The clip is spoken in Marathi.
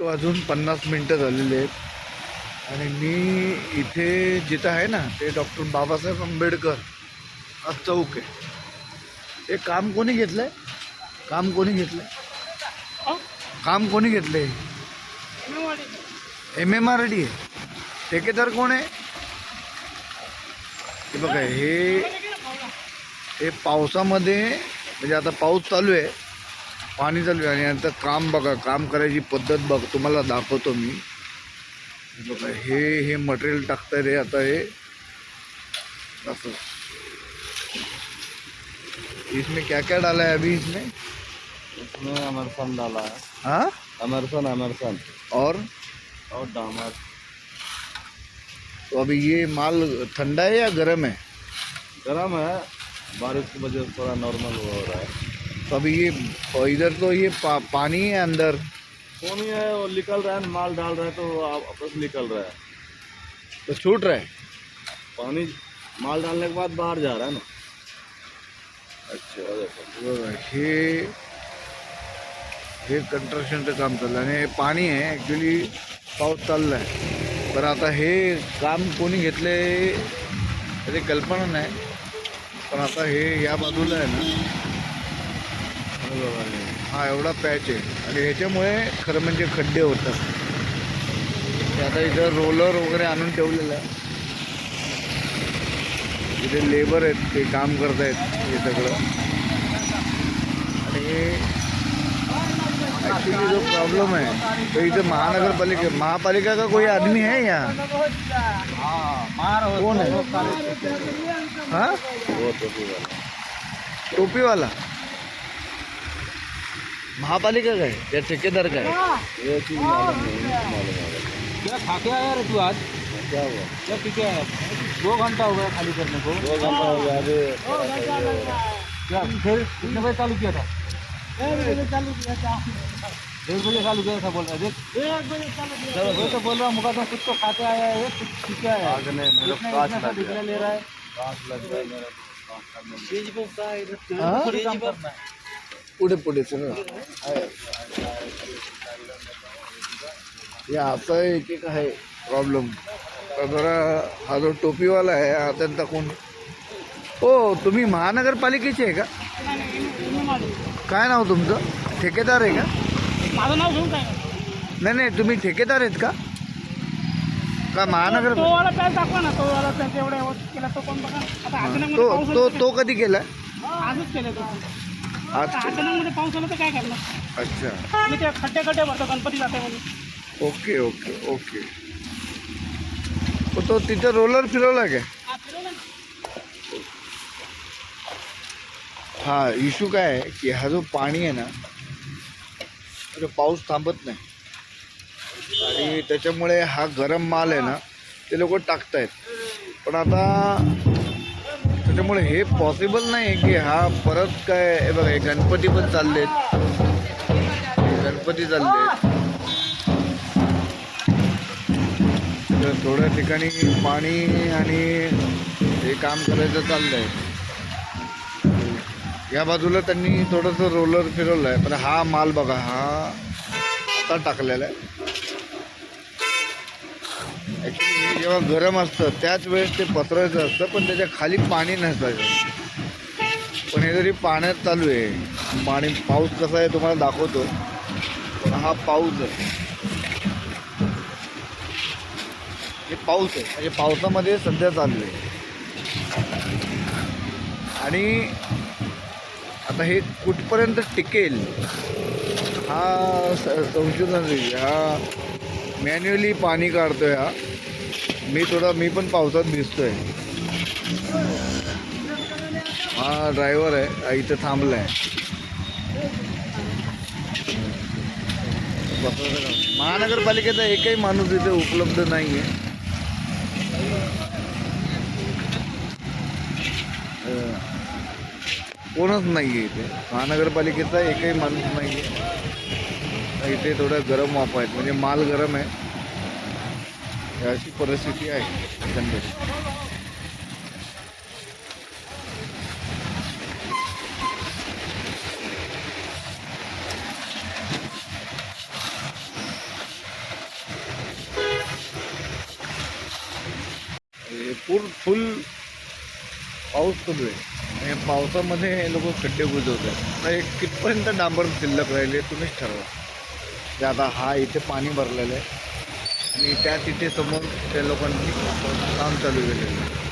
वाजून पन्नास मिनटं झालेली आहेत. आणि मी इथे जिथं आहे ना ते डॉक्टर बाबासाहेब आंबेडकर हा चौक आहे. हे काम कोणी घेतलंय? काम कोणी घेतलंय? काम कोणी घेतलंय? एम एम आर डी आहे. ठेकेदार कोण आहे? हे बघा हे हे पावसामध्ये म्हणजे आता पाऊस चालू आहे. पाणी चालू आहे आणि आता काम बघा काम करायची पद्धत बघ तुम्हाला दाखवतो मी. बघा हे हे मटेरियल टाकतं रे आता हे. असं. इसमें क्या क्या डाला है अभी इसमें? इसमें अमरसन डाला है। हाँ? अमरसन अमरसन। और? और डामर। तो अभी ये माल ठंडा है या गर्म है? गर्म है। बारिश की वजह से थोड़ा नॉर्मल हो रहा है। तो अभी ये इधर तो ये पा, पानी है अंदर। कौन है वो निकल रहा है माल डाल रहा है तो आप- आपस निकल रहा है। तो छूट रहा है? पानी माल डालने के बाद बाहर जा रहा है ना। अच्छा बघा, हे हे कंस्ट्रक्शनचं काम चाललं आणि हे। पाणी आहे ॲक्च्युली पाऊस चालला आहे पण आता हे काम कोणी घेतलं त्याची कल्पना नाही। पण आता हे या बाजूला आहे ना। हे एवढा पॅच आहे. आणि ह्याच्यामुळे खरं म्हणजे खड्डे होतात. ते आता इथं रोलर वगैरे आणून ठेवलेलं आहे. इथे लेबर आहेत ते काम करत आहेत हे सगळं. आणि ॲक्च्युली जो प्रॉब्लेम है तो इधर महानगरपालिका महापालिका का कोई आदमी है यहाँ कौन है हाँ? वो तो भी वाला टोपी वाला महापालिका का है? या ठेकेदार का है? ये चीज़ मालूम नहीं क्या खा के आया तू आज? क्या हुआ? क्या पी के आया? दो घंटा हो गया खाली करने को। दो घंटा हो गया अभी। क्या फिर कितने बजे चालू किया था? डेढ़ बजे चालू किया था। बोल रहा है देख। चलो वही तो बोल रहा हूँ मुका तो कुछ तो खाते आया है कुछ पी के आया है। ले रहा है। पुढे पुढे सर हे असं एक एक आहे प्रॉब्लेम तर जरा हा जो टोपीवाला आहे हा त्यांचा कोण? हो तुम्ही महानगरपालिकेचे आहे का? काय नाव तुमचं? ठेकेदार आहे का? माझं नाव घेऊन काय? नाही नाही तुम्ही ठेकेदार आहेत का? का महानगर तो वाला दाखवा ना तो वाला पॅच एवढा केला तो पण बघा. आता तो तो कधी केला आजच केलं तो. आज पाऊस आला तर काय करणार? अच्छा. मी ते खड्डे खड्डे भरतो गणपती जाते म्हणून. Okay okay okay. तो तिथं रोलर फिरवला काय? हा, फिरवलं ना. हा इशू काय आहे की हा जो पाणी आहे ना तो पाऊस थांबत नाही. आणि त्याच्यामुळे हा गरम माल आहे ना ते लोक टाकतायत. पण आता त्याच्यामुळे हे पॉसिबल नाही की हा परत काय बघा हे गणपती पण चाललेत. गणपती चालले तर थोड्या ठिकाणी पाणी आणि हे काम करायचं चाललंय. या बाजूला त्यांनी थोडंसं रोलर फिरवलं आहे पण हा माल बघा हा आता टाकलेला आहे. ॲक्च्युली हे जेव्हा गरम असतं त्याच वेळेस ते पसरायचं असतं पण त्याच्याखाली पाणी नसतं पण हे जरी पाण्यात चालू आहे पाणी पाऊस कसा आहे तुम्हाला दाखवतो पण हा पाऊस आहे. हे पाऊस आहे. म्हणजे पावसामध्ये सध्या चालू आहे. आणि आता हे कुठपर्यंत टिकेल हा स- संशोधन हा मॅन्युअली पाणी काढतोय हा. मी थोडा मी पण पावसात भिजतोय. हा ड्रायव्हर आहे इथं थांबला आहे महानगरपालिकेचा एकही माणूस इथे उपलब्ध नाही आहे कोणच नाही आहे इथे. महानगरपालिकेचा एकही माणूस नाही आहे इथे थोडं गरम वाफ आहेत म्हणजे माल गरम आहे. अशी परिस्थिती आहे थंडीची पूर फुल पाऊस सुरू आहे. पावसामध्ये हे लोक खड्डे बुजवतात. तर कितपर्यंत डांबर शिल्लक राहिले तुम्हीच ठरवा. ते आता हा इथे पाणी भरलेलं आहे. आणि त्या तिथे समोर त्या लोकांनी काम चालू केलेलं आहे.